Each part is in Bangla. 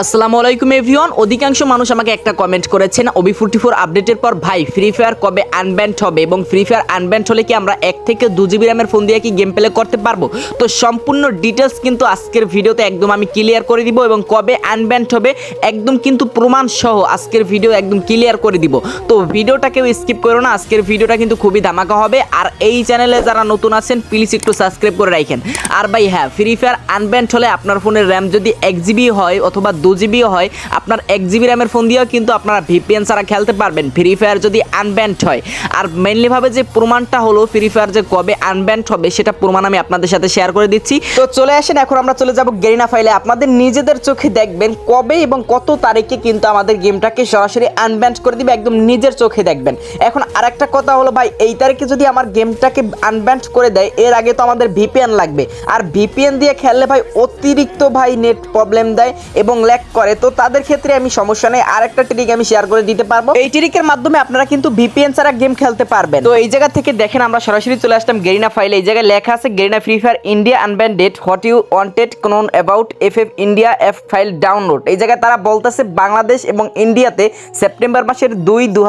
আসসালামু আলাইকুম, এভরিওয়ান। অধিকাংশ মানুষ আমাকে একটা কমেন্ট করেছেন ওবি ফোরটি ফোর আপডেটের পর, ভাই ফ্রি ফায়ার কবে আনব্যান্ড হবে? এবং ফ্রি ফায়ার আনব্যান্ড হলে কি আমরা এক থেকে দু জিবি র্যামের ফোন দিয়ে কি গেম প্লে করতে পারব? তো সম্পূর্ণ ডিটেলস কিন্তু আজকের ভিডিওতে একদম আমি ক্লিয়ার করে দিব এবং কবে আনব্যান্ড হবে একদম কিন্তু প্রমাণ সহ আজকের ভিডিও একদম ক্লিয়ার করে দিব। তো ভিডিওটা কেউ স্কিপ করো না, আজকের ভিডিওটা কিন্তু খুবই ধামাকা হবে। আর এই চ্যানেলে যারা নতুন আছেন প্লিজ একটু সাবস্ক্রাইব করে রাখেন। আর ভাই হ্যাঁ ফ্রি ফায়ার আনব্যান্ড হলে আপনার ফোনের র্যাম যদি এক জিবি হয় অথবা দু জিবিও হয়, আপনার এক জিবি র্যামের ফোন দিয়েও কিন্তু আপনারা ভিপিএন ছাড়া খেলতে পারবেন। ফ্রি ফায়ার যদি আনব্যান্ড হয়। আর মেনলিভাবে যে প্রমাণটা হলো ফ্রি ফায়ার যে কবে আনব্যান্ড হবে, সেটা প্রমাণ আমি আপনাদের সাথে শেয়ার করে দিচ্ছি। তো চলে আসেন, এখন আমরা চলে যাব গেরিনা ফাইলে আপনাদের নিজেদের চোখে দেখবেন কবে এবং কত তারিখে কিন্তু আমাদের গেমটাকে সরাসরি আনব্যান্ড করে দিবে, একদম নিজের চোখে দেখবেন। এখন আরেকটা কথা হলো, ভাই, এই তারিখে যদি আমার গেমটাকে আনব্যান্ড করে দেয়, এর আগে তো আমাদের ভিপিএন লাগবে। আর ভিপিএন দিয়ে খেললে, ভাই, অতিরিক্ত, ভাই নেট প্রবলেম দেয় এবং ল্যাক করে, তো তাদের ক্ষেত্রে আমি সমস্যা নেই। আরেকটা ট্রিক আমি শেয়ার করে দিতে পারব। এই ট্রিকের মাধ্যমে আপনারা কিন্তু ভিপিএন ছাড়া গেম খেলতে পারবেন। তো এই জায়গা থেকে দেখেন আমরা সরাসরি চলে আসলাম গেরিনা ফাইলে এই জায়গায় লেখা আছে Garena free fire India unbanned what you wanted কোন about F F India F file download এই জায়গায় তারা বলতেছে বাংলাদেশ এবং ইন্ডিয়াতে সেপ্টেম্বর মাসের দুই দু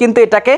কিন্তু এটাকে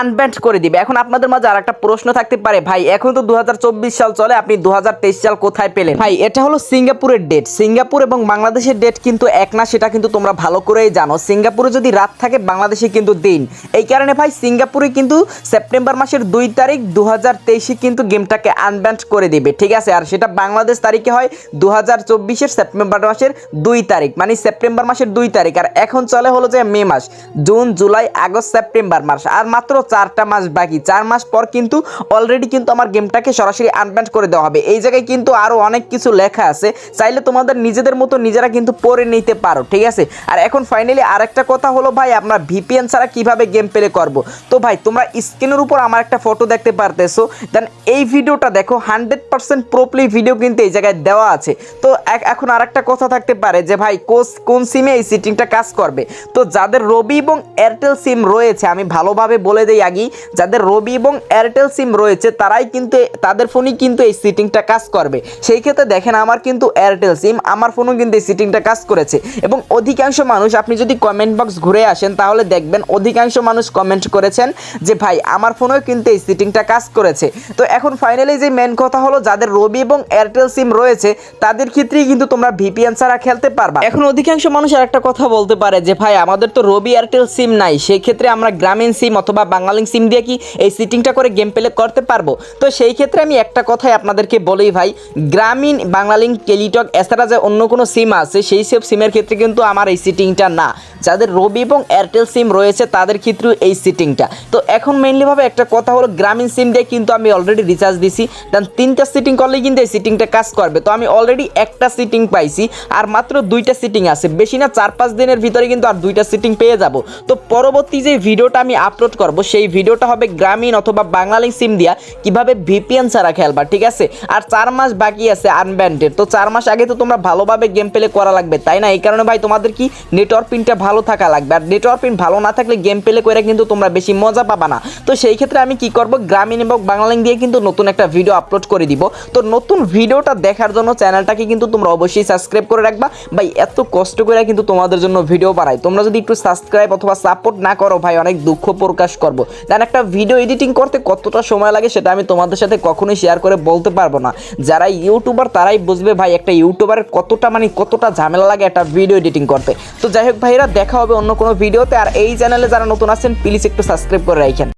আনব্যান্ড করে দিবে। এখন আপনাদের মাঝে আর একটা প্রশ্ন থাকতে পারে। ভাই, এখন তো দু হাজার চব্বিশ সাল চলে, আপনি দু হাজার তেইশ সাল কোথায় পেলেন? ভাই, এটা হলো সিঙ্গাপুরের ডেট সিঙ্গাপুর এবং বাংলাদেশের ডেট কিন্তু এক না, সেটা কিন্তু তোমরা ভালো করেই জানো। সিঙ্গাপুরে যদি রাত থাকে, বাংলাদেশে কিন্তু দিন। এই কারণে ভাই, সিঙ্গাপুরে কিন্তু সেপ্টেম্বর মাসের দুই তারিখ দু হাজার তেইশে কিন্তু গেমটাকে আনব্যান্ড করে দিবে, ঠিক আছে? আর সেটা বাংলাদেশ তারিখে হয় দু হাজার চব্বিশের সেপ্টেম্বর মাসের দুই তারিখ মানে সেপ্টেম্বর মাসের দুই তারিখ। আর এখন চলে হলো যে মে মাস, জুন, জুলাই, আগস্ট, সেপ্টেম্বর মাস। আর মাত্র চারটা মাস বাকি। চার মাস পর কিন্তু অলরেডি কিন্তু আমার গেমটাকে সরাসরি আনব্যান্ড করে দেওয়া হবে। এই জায়গায় কিন্তু আরও অনেক কিছু লেখা আছে। চাইলে তোমাদের নিজেদের মতো নিজেরা কিন্তু পড়ে নিতে পারো, ঠিক আছে? আর এখন ফাইনালি আরেকটা কথা হলো ভাই, আমরা ভিপিএন ছাড়া কীভাবে গেম প্লে করব? তো ভাই, তোমরা স্ক্রিনের উপর আমার একটা ফটো দেখতে পারতেছো। দেন এই ভিডিওটা দেখো হান্ড্রেড পার্সেন্ট প্রোপলি ভিডিও কিন্তু এই জায়গায় দেওয়া আছে। তো এখন আরেকটা কথা থাকতে পারে যে ভাই, কোস কোন সিমে এই সিটিংটা কাজ করবে? তো যাদের রবি এবং এয়ারটেল সিম রয়েছে, আমি ভালোভাবে বলে দিই আগেই, যাদের রবি এবং এয়ারটেল সিম রয়েছে, তারাই কিন্তু তাদের ফোনই কিন্তু এই সিটিংটা কাজ করবে। সেই ক্ষেত্রে দেখেন, আমার কিন্তু এয়ারটেল সিম আমার ফোনও কিন্তু এই সিটিংটা কাজ করেছে। এবং অধিকাংশ মানুষ, আপনি যদি কমেন্ট বক্স ঘুরে আসেন, তাহলে দেখবেন অধিকাংশ মানুষ কমেন্ট করেছেন যে, ভাই, আমার ফোনেও কিন্তু এই সিটিংটা কাজ করেছে। তো এখন ফাইনালি যে মেন কথা হলো, যাদের রবি এবং এয়ারটেল সিম রয়েছে, তাদের ক্ষেত্রেই কিন্তু তোমরা ভিপিএন ছাড়া খেলতে পারবা। এখন অধিকাংশ মানুষ আর একটা কথা বলতে পারে যে, ভাই, আমাদের তো রবি এয়ারটেল সিম নাই। সেই ক্ষেত্রে আমরা গ্রামীণ সিম অথবা বাঙালিং সিম দিয়ে কি এই সিটিংটা করে গেম প্লে করতে পারব? তো সেই ক্ষেত্রে আমি একটা কথাই আপনাদেরকে বলি, ভাই, গ্রামীণ বাংলালিঙ্ক টেলিটক এছাড়া যে অন্য কোনো সিম আছে, সেই সব সিমের ক্ষেত্রে কিন্তু আমার এই সিটিংটা না। যাদের রবি এবং এয়ারটেল সিম রয়েছে, তাদের ক্ষেত্রেও এই সিটিংটা তো এখন মেইনলিভাবে একটা কথা হলো, গ্রামীণ সিম দিয়ে কিন্তু আমি অলরেডি রিচার্জ দিছি। দেন তিনটা সিটিং করলেই কিন্তু এই সিটিংটা কাজ করবে। তো আমি অলরেডি একটা সিটিং পাইছি, আর মাত্র দুইটা সিটিং আছে। বেশি না, চার পাঁচ দিনের ভিতরে কিন্তু আর দুইটা সিটিং পেয়ে যাব। তো পরবর্তী যে ভিডিওটা আমি আপলোড করব, সেই ভিডিওটা হবে গ্রামীণ অথবা বাঙালি সিম দিয়া, কীভাবে ভিপিএন ছাড়া খেলবা, ঠিক আছে? আর চার মাস বাকি আছে আনব্যান্ডেড তো চার মাস আগে তো তোমরা ভালোভাবে গেম প্লে করা লাগবে, তাই না? এই কারণে ভাই তোমাদের কি নেটওয়ার্ক পিনটা ভালো থাকা লাগবে। আর নেটওয়ার্ক পিন ভালো না থাকলে গেম প্লে করে কিন্তু তোমরা বেশি মজা পাবা না। তো সেই ক্ষেত্রে আমি কি করব, গ্রামীণ এবং বাংলালিং দিয়ে কিন্তু নতুন একটা ভিডিও আপলোড করে দিব। তো নতুন ভিডিওটা দেখার জন্য চ্যানেলটাকে কিন্তু তোমরা অবশ্যই সাবস্ক্রাইব করে রাখবা। ভাই, এত কষ্ট করে কিন্তু তোমাদের জন্য ভিডিও বানাই। তোমরা যদি একটু সাবস্ক্রাইব অথবা সাপোর্ট না করো, ভাই, অনেক দুঃখ প্রকাশ করব। দেন একটা ভিডিও এডিটিং করতে কতটা সময় লাগে সেটা আমি তোমাদের সাথে কখনোই শেয়ার করে বলতে পারব না। যারা ইউটিউবার তারাই বুঝবে, ভাই, একটা ইউটিউবারের কতটা মানে কতটা ঝামেলা লাগে একটা ভিডিও এডিটিং করতে। তো যাই হোক ভাইরা, দেখা হবে অন্য কোনো ভিডিওতে আর এই চ্যানেলে যারা নতুন আছেন প্লিজ একটু সাবস্ক্রাইব করে রাখেন।